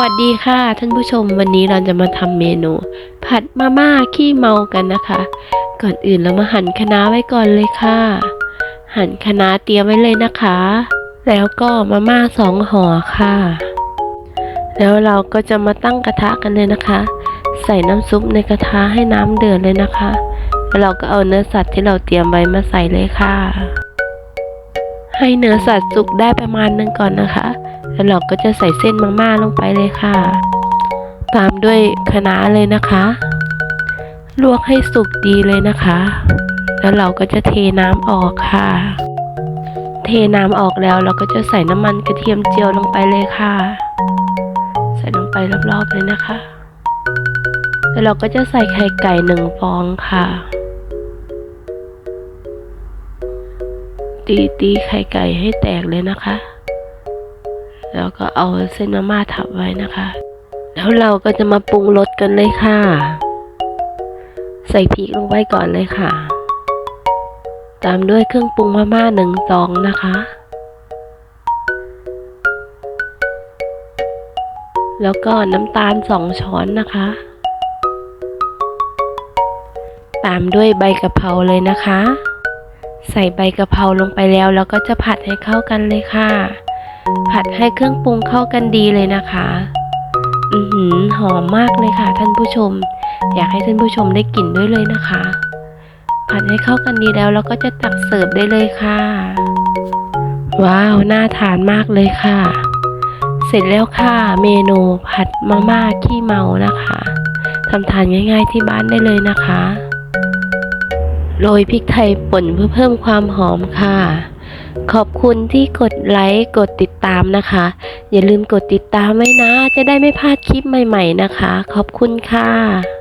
วัสดีค่ะท่านผู้ชมวันนี้เราจะมาทำเมนู ผัดมาม่าขี้เมากันนะคะ ก่อนอื่นเรามาหั่นคะน้าไว้ก่อนเลยค่ะ หั่นคะน้าเตรียมไว้เลยนะคะ แล้วก็มาม่าสองห่อค่ะ แล้วเราก็จะมาตั้งกระทะกันเลยนะคะ ใส่น้ำซุปในกระทะให้น้ำเดือดเลยนะคะ แล้วเราก็เอาเนื้อสัตว์ที่เราเตรียมไว้มาใส่เลยค่ะ ให้เนื้อสัตว์สุกได้ประมาณนึงก่อนนะคะ แล้วเราก็จะใส่เส้นมาม่าลงไปเลยค่ะ ตามด้วยคะน้าเลยนะคะ ลวกให้สุกดีเลยนะคะ แล้วเราก็จะเทน้ำออกค่ะ เทน้ำออกแล้วเราก็จะใส่น้ำมันกระเทียมเจียวลงไปเลยค่ะ ใส่ลงไปรอบๆเลยนะคะ แล้วเราก็จะใส่ไข่ไก่หนึ่งฟองค่ะตีตีไข่ไก่ให้แตกเลยนะคะ แล้วก็เอาเส้นมาม่าทับไว้นะคะ แล้วเราก็จะมาปรุงรสกันเลยค่ะ ใส่พริกลงไปก่อนเลยค่ะ ตามด้วยเครื่องปรุงมาม่าหนึ่งซองนะคะ แล้วก็น้ำตาลสองช้อนนะคะ ตามด้วยใบกะเพราเลยนะคะ ใส่ใบกะเพราลงไปแล้ว แล้วก็จะผัดให้เข้ากันเลยค่ะ ผัดให้เครื่องปรุงเข้ากันดีเลยนะคะ อือหือหอมมากเลยค่ะ ท่านผู้ชม อยากให้ท่านผู้ชมได้กลิ่นด้วยเลยนะคะ ผัดให้เข้ากันดีแล้วเราก็จะตักเสิร์ฟได้เลยค่ะ ว้าวน่าทานมากเลยค่ะ เสร็จแล้วค่ะเมนูผัดมาม่าขี้เมานะคะทำทานง่าย ๆที่บ้านได้เลยนะคะโรยพริกไทยป่นเพื่อเพิ่มความหอมค่ะ ขอบคุณที่กดไลค์กดติดตามนะคะ อย่าลืมกดติดตามไว้นะ จะได้ไม่พลาดคลิปใหม่ ๆ นะคะ ขอบคุณค่ะ